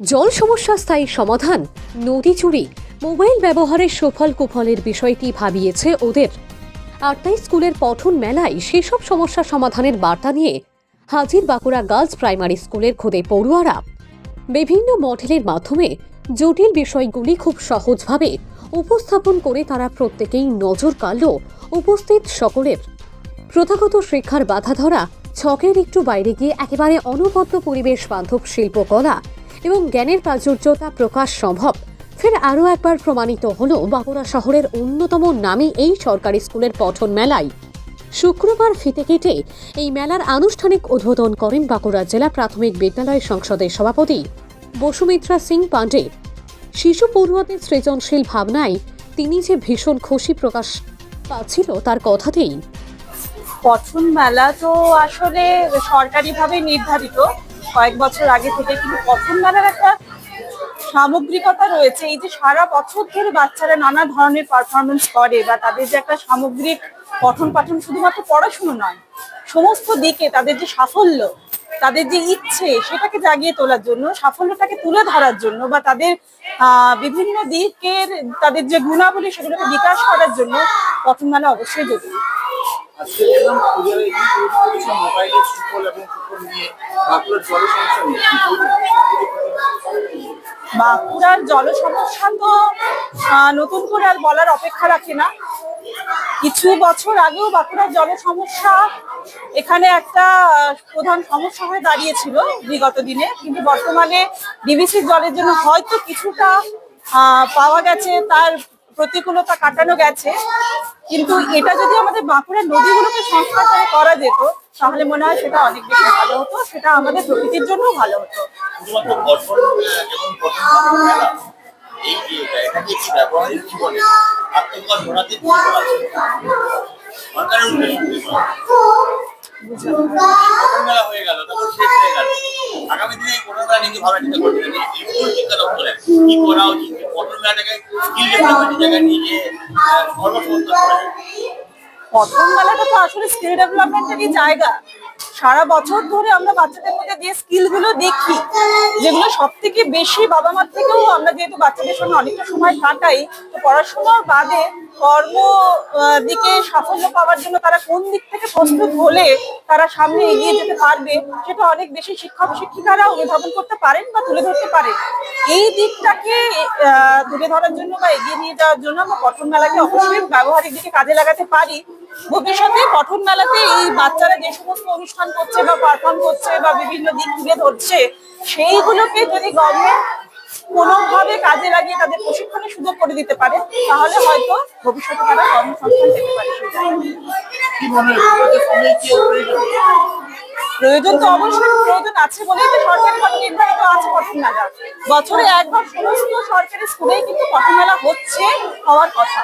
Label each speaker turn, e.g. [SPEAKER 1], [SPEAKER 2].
[SPEAKER 1] জল সমস্যা স্থায়ী সমাধান, নদী চুরি, মোবাইল ব্যবহারের সুফল কুফলের বিষয়টি ভাবিয়েছে ওদের। আর তাই স্কুলের পঠন মেলায় সেসব সমস্যা সমাধানের বার্তা নিয়ে হাজির বাঁকুড়া গার্লস প্রাইমারি স্কুলের খোদে পড়ুয়ারা। বিভিন্ন মডেলের মাধ্যমে জটিল বিষয়গুলি খুব সহজভাবে উপস্থাপন করে তারা প্রত্যেকেই নজর কাড়ল উপস্থিত সকলের। প্রথাগত শিক্ষার বাধা ধরা, ছকের একটু বাইরে গিয়ে একেবারে অনবদ্য পরিবেশ বান্ধব শিল্পকলা এবং জ্ঞানের প্রাচুর্যতা প্রকাশ সম্ভব। ফের আরও একবার প্রমাণিত হল, বাঁকুড়া শহরের অন্যতম নামী এই সরকারি স্কুলের পঠন মেলায়। শুক্রবার ফিতে কেটে এই মেলার আনুষ্ঠানিক উদ্বোধন করেন বাঁকুড়া জেলা প্রাথমিক বিদ্যালয় সংসদের সভাপতি বসুমিত্রা সিং পাণ্ডে। শিশু পড়ুয়াদের সৃজনশীল ভাবনায় তিনি যে ভীষণ খুশি প্রকাশ পাচ্ছিল তার কথাতেই।
[SPEAKER 2] পঠন মেলা তো আসলে সরকারিভাবে নির্ধারিত। কয়েক বছর আগে থেকে কিন্তু পঠন মেলার একটা সামগ্রিকতা রয়েছে। এই যে সারা বছর ধরে বাচ্চারা নানা ধরনের পারফরমেন্স করে বা তাদের যে একটা সামগ্রিক পঠন পাঠন শুধুমাত্র পড়াশুনো নয়, সমস্ত দিকে তাদের যে সাফল্য, তাদের যে ইচ্ছে সেটাকে জাগিয়ে তোলার জন্য, সাফল্যটাকে তুলে ধরার জন্য বা তাদের বিভিন্ন দিকের তাদের যে গুণাবলী সেগুলোকে বিকাশ করার জন্য পঠন মেলা অবশ্যই জরুরি।
[SPEAKER 3] বাঁকুড়ার জল সমস্যা
[SPEAKER 2] বাঁকুড়ার জল সমস্যা তো নতুন করে আর বলার অপেক্ষা রাখে না। কিছু বছর আগেও বাঁকুড়ার জল সমস্যা এখানে একটা প্রধান সমস্যা হয়ে দাঁড়িয়েছিল বিগত দিনে। কিন্তু বর্তমানে ডিবিসির জলের জন্য হয়তো কিছুটা পাওয়া গেছে, তার প্রতিকূলতা কাটানো গেছে। কিন্তু এটা যদি আমাদের বাঁকুড়ার নদীগুলোকে সংস্কার করে করা যেত, তাহলে মনে হয় সেটা অনেক বেশি ভালো হতো, সেটা আমাদের প্রকৃতির জন্য ভালো হতো।
[SPEAKER 3] শেষ হয়ে আগামী দিনে এই গঠন মেলা নিয়ে কি ভাবনা চিন্তা করছেন এই স্কুল শিক্ষা দপ্তরে কি করা উচিত?
[SPEAKER 2] পঠন মেলাটা তো আসলে স্কিল ডেভেলপমেন্টেরই জায়গা। সারা বছর ধরে আমরা বাচ্চাদের মধ্যে যে স্কিলগুলো দেখি, যেগুলো সব থেকে বেশি বাবা মার থেকেও আমরা যেহেতু বাচ্চাদের সঙ্গে অনেকটা সময় কাটাই, তো পড়াশোনার বাদে কর্ম দিকে সাফল্য পাওয়ার জন্য তারা কোন দিক থেকে প্রস্তুত হলে তারা সামনে এগিয়ে যেতে পারবে, সেটা অনেক বেশি শিক্ষক শিক্ষিকারা অনুধাবন করতে পারেন বা তুলে ধরতে পারেন। এই দিকটাকে তুলে ধরার জন্য বা এগিয়ে নিয়ে যাওয়ার জন্য আমরা পঠন মেলাকে অবশ্যই ব্যবহারিক দিকে কাজে লাগাতে পারি। ভবিষ্যতে পঠন মেলাতে এই বাচ্চারা যে সমস্ত অনুষ্ঠান করছে বা পারফর্ম করছে বা বিভিন্ন দিক তুলে ধরছে, সেইগুলোকে যদি গভর্নমেন্ট কোনোভাবে কাজে লাগিয়ে তাদের প্রশিক্ষণের সুযোগ করে দিতে পারে, তাহলে হয়তো ভবিষ্যতে তারা কর্মসংস্থান পেতে পারে।
[SPEAKER 3] প্রয়োজন
[SPEAKER 2] তো অবশ্যই, প্রয়োজন আছে বলেই তো সরকারি ভাবে নির্ধারিত আছে পঠনমেলা বছরে একবার সমস্ত সরকারি স্কুলেই কিন্তু পঠন মেলা হচ্ছে হওয়ার কথা।